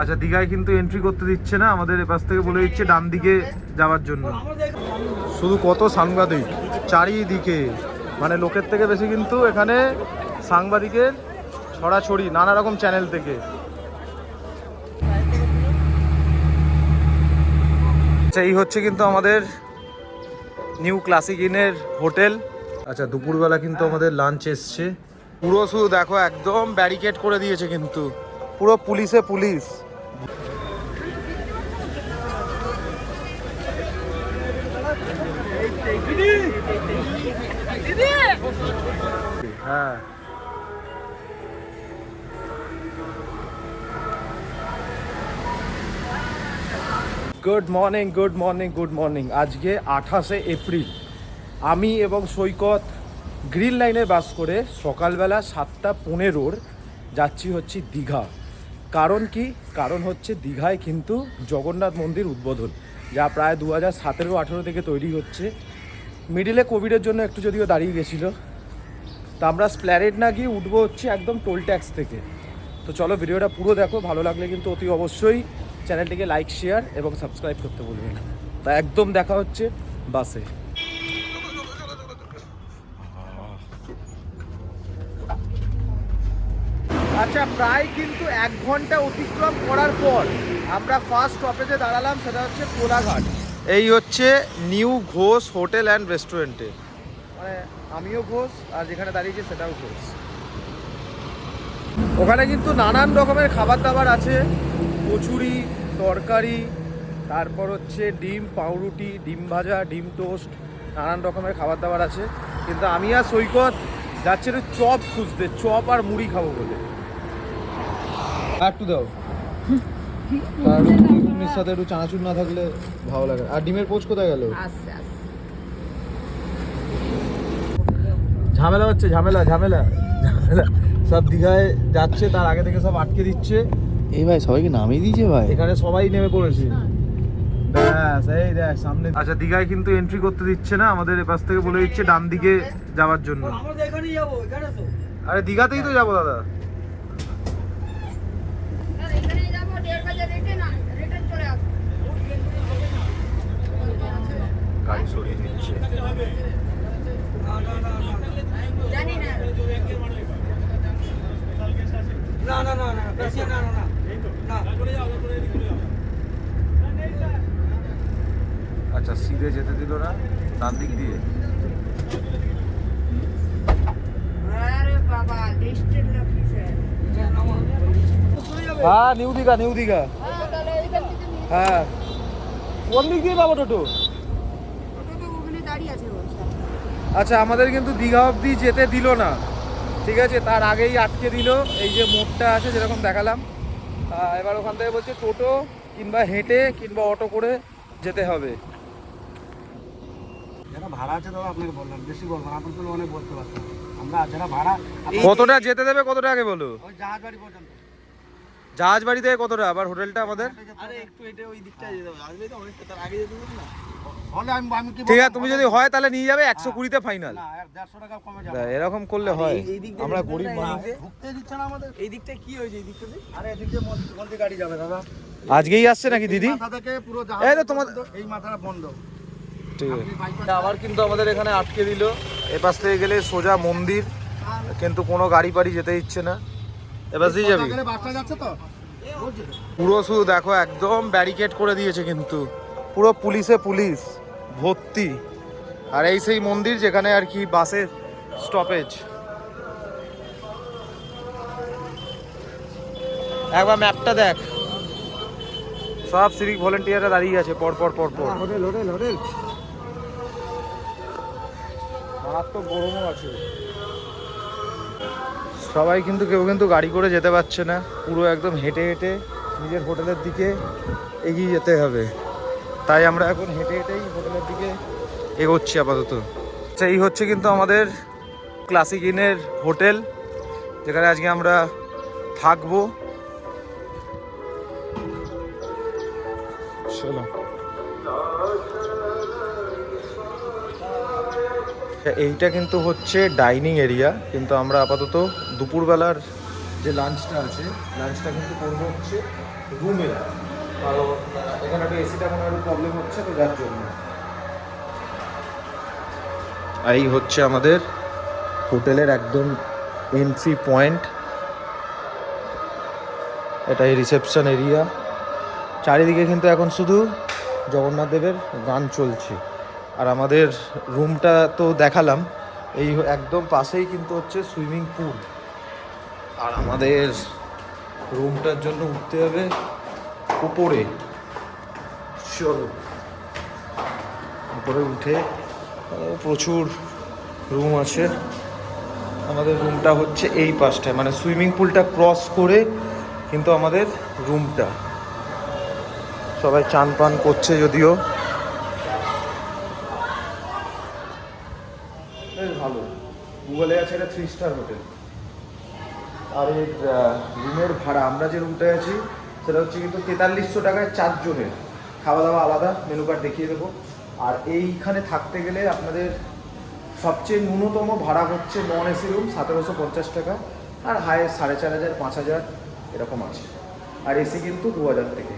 আচ্ছা দীঘায় কিন্তু এন্ট্রি করতে দিচ্ছে না, আমাদের এপাশ থেকে বলে দিচ্ছে ডান দিকে যাওয়ার জন্য। শুধু কত সাংবাদিক, চারিদিকে। মানে লোকের থেকে বেশি কিন্তু এখানে সাংবাদিকের ছড়াছড়ি, নানা রকম চ্যানেল থেকে। আচ্ছা এই হচ্ছে কিন্তু আমাদের নিউ ক্লাসিক ইনের হোটেল। আচ্ছা দুপুরবেলা কিন্তু আমাদের লাঞ্চ এসছে। পুরো শুধু দেখো, একদম ব্যারিকেড করে দিয়েছে কিন্তু। পুরো পুলিশে police. Good morning good morning good morning আজকে আঠাশে এপ্রিল। আমি এবং সৈকত গ্রিন লাইনে বাস করে সকালবেলা সাতটা পনেরোর যাচ্ছি হচ্ছে দীঘা। কারণ কি? কারণ হচ্ছে দীঘায় কিন্তু জগন্নাথ মন্দির উদ্বোধন, যা প্রায় দু হাজার সতেরো আঠেরো থেকে তৈরি হচ্ছে। মিডিলে কোভিডের জন্য একটু যদিও দাঁড়িয়ে গেছিল। তা আমরা স্প্ল্যানেড না গিয়ে উঠবো হচ্ছে একদম টোল ট্যাক্স থেকে। তো চলো ভিডিওটা পুরো দেখো, ভালো লাগলে কিন্তু অতি অবশ্যই চ্যানেলটিকে লাইক শেয়ার এবং সাবস্ক্রাইব করতে বলবেন তা একদম দেখা হচ্ছে বাসে। আচ্ছা প্রায় কিন্তু এক ঘণ্টা অতিক্রম করার পর আমরা ফার্স্ট স্টপেজে দাঁড়ালাম সেটা হচ্ছে কোলাঘাট। এই হচ্ছে নিউ ঘোষ হোটেল অ্যান্ড রেস্টুরেন্টে। মানে আমিও ঘোষ আর যেখানে দাঁড়িয়েছি সেটাও ঘোষ। ওখানে কিন্তু নানান রকমের খাবার দাবার আছে। কচুরি তরকারি তারপর হচ্ছে ডিম পাউরুটি ডিম ভাজা ডিম টোস্ট নানান রকমের খাবার দাবার আছে। কিন্তু আমি আর সৈকত যাচ্ছি একটু চপ খুঁজতে চপ আর মুড়ি খাব বলে। একটু দাও। আর ঘুগনির সাথে একটু চানাচুর না থাকলে ভালো লাগে আর ডিমের পোচ কোথায় গেল? ঝামেলা হচ্ছে ঝামেলা ঝামেলা ঝামেলা। সব দীঘায় যাচ্ছে তার আগে থেকে সব আটকে দিচ্ছে। এই ভাই সবাইকে নামিয়ে দিয়েছে ভাই? এখানে সবাই নেমে পড়েছে। ব্যাস এই দেখ সামনে আচ্ছা দীঘায় কিন্তু এন্ট্রি করতে দিচ্ছে না আমাদের এপাশ থেকে বলে দিচ্ছে ডান দিকে যাওয়ার জন্য। যাব আরে দীঘাতেই তো যাব দাদা আর এখানে যাব দেড় বাজে রিটার্ন রিটার্ন চলে আসব গাড়ি সরিয়ে দিচ্ছে। না। না না না না না আচ্ছা সিধে যেতে দিল না ডান দিক দিয়ে? হ্যাঁ নিউ দীঘা নিউ দীঘা। নিয়ে হ্যাঁ। কোন দিক দিয়ে পাবো টোটো তো ওখানে দাঁড়িয়ে আছে বলছে আচ্ছা আমাদের কিন্তু দীঘা অবধি যেতে দিল না। ঠিক আছে তার আগেই আটকে দিল। এই যে মোড়টা আছে যেরকম দেখালাম। এবার ওখান থেকে বলছে টোটো কিংবা হেঁটে কিংবা অটো করে যেতে হবে। কতটা যেতে দেবে কতটা আগে বলো? জাহাজ বাড়ি পর্যন্ত। জাহাজ বাড়ি থেকে কতটা? আবার হোটেলটা আমাদের? ঠিক আছে তুমি যদি হয় তাহলে নিয়ে যাবে একশো কুড়িতে ফাইনাল এরকম করলে হয়। এই দিক আমরা গরিব এই দিকটা কি হয়েছে এই দিকটা আরে এদিক দিয়ে গাড়ি যাবে দাদা। আজকেই আসছে নাকি দিদি? এই তো তোমাদের- এই মাথাটা বন্ধ। ঠিক আছে। আবার কিন্তু আমাদের এখানে আটকে দিল। এপাশ থেকে গেলে সোজা মন্দির কিন্তু কোনো গাড়ি পাড়ি যেতে ইচ্ছে না। এবার দিয়ে যাবি। পুরো শুধু দেখো একদম ব্যারিকেড করে দিয়েছে কিন্তু। পুরো পুলিশে পুলিশ ভর্তি। আর এই সেই মন্দির যেখানে আর কি বাসের স্টপেজ একবার ম্যাপটা দেখ। সব সিভিক ভলেন্টিয়াররা দাঁড়িয়ে আছে পর পর পর পর। হোটেল হোটেল হোটেল মারাত্মক গরমও আছে। সবাই কিন্তু কেউ কিন্তু গাড়ি করে যেতে পারছে না। পুরো একদম হেঁটে হেঁটে নিজের হোটেলের দিকে এগিয়ে যেতে হবে। তাই আমরা এখন হেঁটে হেঁটেই হোটেলের দিকে এগোচ্ছি আপাতত। এই হচ্ছে কিন্তু আমাদের ক্লাসিক ইনের হোটেল, যেখানে আজকে আমরা থাকব। চলো। এইটা কিন্তু হচ্ছে ডাইনিং এরিয়া, কিন্তু আমরা আপাতত দুপুরবেলার যে লাঞ্চটা আছে, লাঞ্চটা কিন্তু করব হচ্ছে রুমে। কারণ, এখানে একটা এসিটা কোনো একটু প্রবলেম হচ্ছে, তো যার জন্য। এই হচ্ছে আমাদের হোটেলের একদম এন্ট্রি পয়েন্ট এটাই রিসেপশন এরিয়া চারিদিকে কিন্তু এখন শুধু জগন্নাথ দেবের গান চলছে। আর আমাদের রুমটা তো দেখালাম, এই একদম পাশেই কিন্তু হচ্ছে সুইমিং পুল। আর আমাদের রুমটার জন্য উঠতে হবে উপরে। চলো। উপরে উঠে প্রচুর রুম আছে। আমাদের রুমটা হচ্ছে এই পাশটায় মানে সুইমিং পুলটা ক্রস করে কিন্তু আমাদের রুমটা। সবাই চান পান করছে যদিও বেশ ভালো গুগলে আছে, এটা থ্রি স্টার হোটেল আর এর রুমের ভাড়া, আমরা যে রুমটায় আছি, সেটা হচ্ছে কিন্তু তেতাল্লিশশো টাকায় চারজনের। খাওয়া দাওয়া আলাদা মেনু কার্ড দেখিয়ে দেবো। আর এইখানে থাকতে গেলে আপনাদের সবচেয়ে ন্যূনতম ভাড়া হচ্ছে নন এসি রুম সতেরোশো পঞ্চাশ টাকা। আর হাই সাড়ে চার হাজার, পাঁচ হাজার, এরকম আছে। আর এসি কিন্তু দু হাজার থেকে।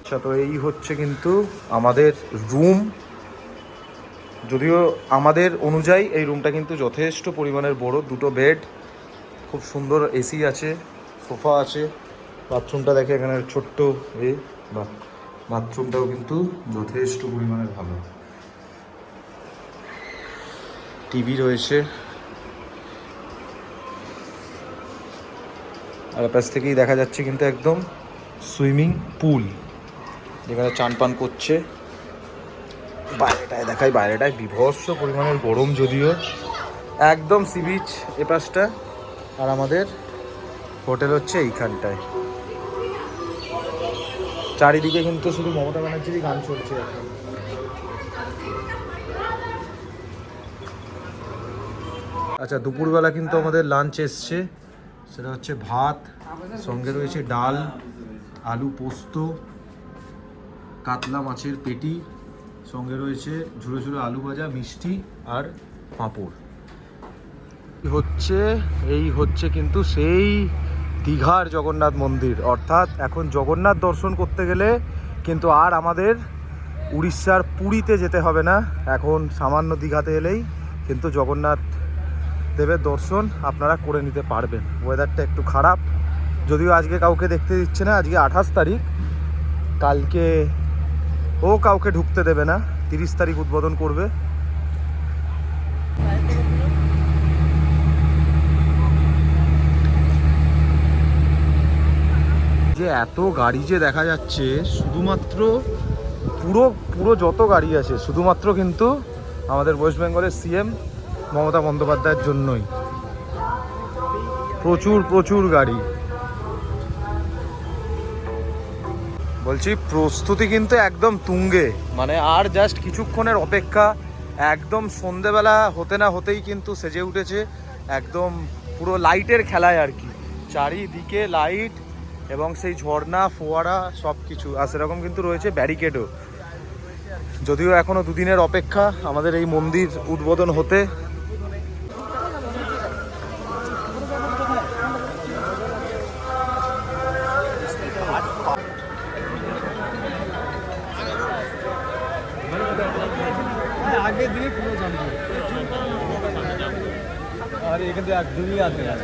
আচ্ছা তো এই হচ্ছে কিন্তু আমাদের রুম যদিও আমাদের অনুযায়ী এই রুমটা কিন্তু যথেষ্ট পরিমাণের বড়, দুটো বেড খুব সুন্দর এসি আছে সোফা আছে বাথরুমটা দেখে এখানে ছোট্ট এ বাথরুমটাও কিন্তু যথেষ্ট পরিমাণে ভালো। টিভি রয়েছে। আর পাশ থেকেই দেখা যাচ্ছে কিন্তু একদম সুইমিং পুল যেখানে চান পান করছে। বাইরেটায় দেখাই, বাইরেটায় বিভৎস পরিমাণের গরম যদিও। একদম সি বিচ এ পাশটা আর আমাদের হোটেল হচ্ছে এইখানটায়। চারিদিকে কিন্তু শুধু মমতা ব্যানার্জিরই গান চলছে আচ্ছা দুপুরবেলা কিন্তু আমাদের লাঞ্চ এসছে। সেটা হচ্ছে ভাত, সঙ্গে রয়েছে ডাল, আলু পোস্ত, কাতলা মাছের পেটি সঙ্গে রয়েছে ঝুড়ো ঝুড়ো আলু ভাজা, মিষ্টি আর পাঁপড়। হচ্ছে, এই হচ্ছে কিন্তু সেই দীঘার জগন্নাথ মন্দির। অর্থাৎ এখন জগন্নাথ দর্শন করতে গেলে কিন্তু আর আমাদের উড়িষ্যার পুরীতে যেতে হবে না। এখন সামান্য দীঘাতে এলেই কিন্তু জগন্নাথ দেবের দর্শন আপনারা করে নিতে পারবেন। ওয়েদারটা একটু খারাপ। যদিও আজকে কাউকে দেখতে দিচ্ছে না, আজকে আঠাশ তারিখ। কালকে ও কাউকে ঢুকতে দেবে না। তিরিশ তারিখ উদ্বোধন করবে। যে এত গাড়ি যে দেখা যাচ্ছে, শুধুমাত্র পুরো পুরো যত গাড়ি আছে, শুধুমাত্র কিন্তু আমাদের ওয়েস্ট বেঙ্গলের সিএম মমতা বন্দ্যোপাধ্যায়ের জন্যই। প্রচুর প্রচুর গাড়ি। বলছি, প্রস্তুতি কিন্তু একদম তুঙ্গে। মানে আর জাস্ট কিছুক্ষণের অপেক্ষা, একদম সন্ধেবেলা হতে না হতেই কিন্তু সেজে উঠেছে একদম পুরো লাইটের খেলায় আর কি। চারিদিকে লাইট এবং সেই ঝর্ণা, ফোয়ারা সব কিছু আর সেরকম কিন্তু রয়েছে ব্যারিকেডও যদিও এখনও দুদিনের অপেক্ষা আমাদের এই মন্দির উদ্বোধন হতে আগের দিনে পুরো জানতো আর এখান থেকে একদমই আসবে না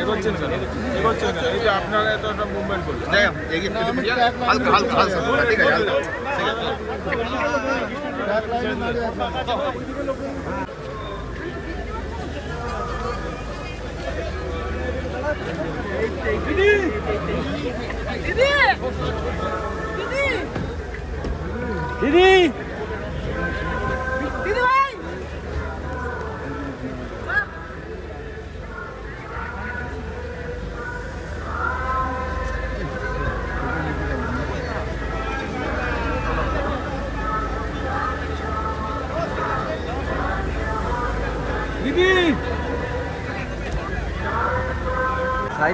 এগোচ্ছেন কেন এগোচ্ছেন কেন এই যে আপনারা এত একটা মুভমেন্ট করলেন হালকা হালকা হালকা ঠিক আছে Dede! Dede!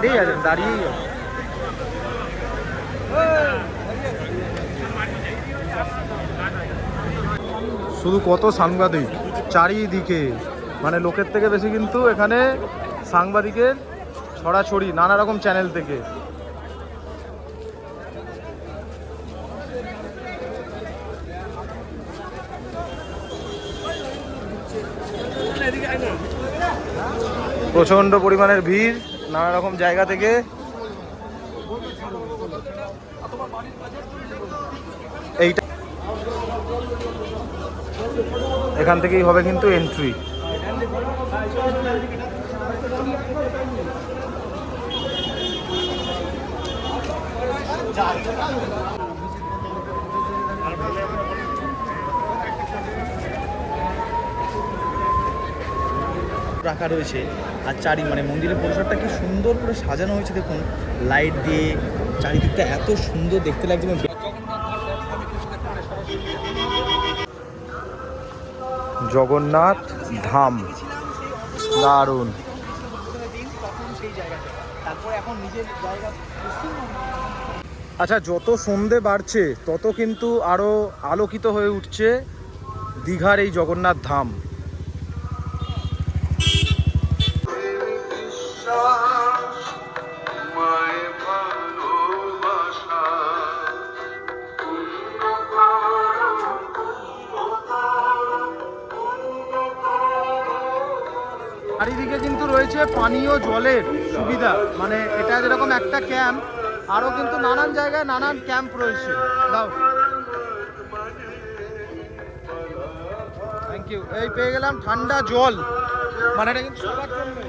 সাইডেই আছেন শুধু কত সাংবাদিক, চারিদিকে মানে লোকের থেকে বেশি কিন্তু এখানে সাংবাদিকের ছড়াছড়ি, নানা রকম চ্যানেল থেকে। প্রচণ্ড পরিমাণের ভিড়। নানা রকম জায়গা থেকে এইটা। এখান থেকেই হবে কিন্তু এন্ট্রি রাখা রয়েছে। আর চারি মানে মন্দিরের পরিসরটা কি সুন্দর করে সাজানো হয়েছে দেখুন। লাইট দিয়ে চারিদিকটা এত সুন্দর দেখতে লাগছে। জগন্নাথ ধাম। দারুণ। আচ্ছা যত সন্ধে বাড়ছে, তত কিন্তু আরও আলোকিত হয়ে উঠছে দীঘার এই জগন্নাথ ধাম। চারিদিকে কিন্তু রয়েছে পানীয় জলের সুবিধা। মানে এটা যেরকম একটা ক্যাম্প আরও কিন্তু নানান জায়গায় নানান ক্যাম্প রয়েছে। দাও। থ্যাংক ইউ এই পেয়ে গেলাম ঠান্ডা জল। মানে এটা কিন্তু সবার জন্য।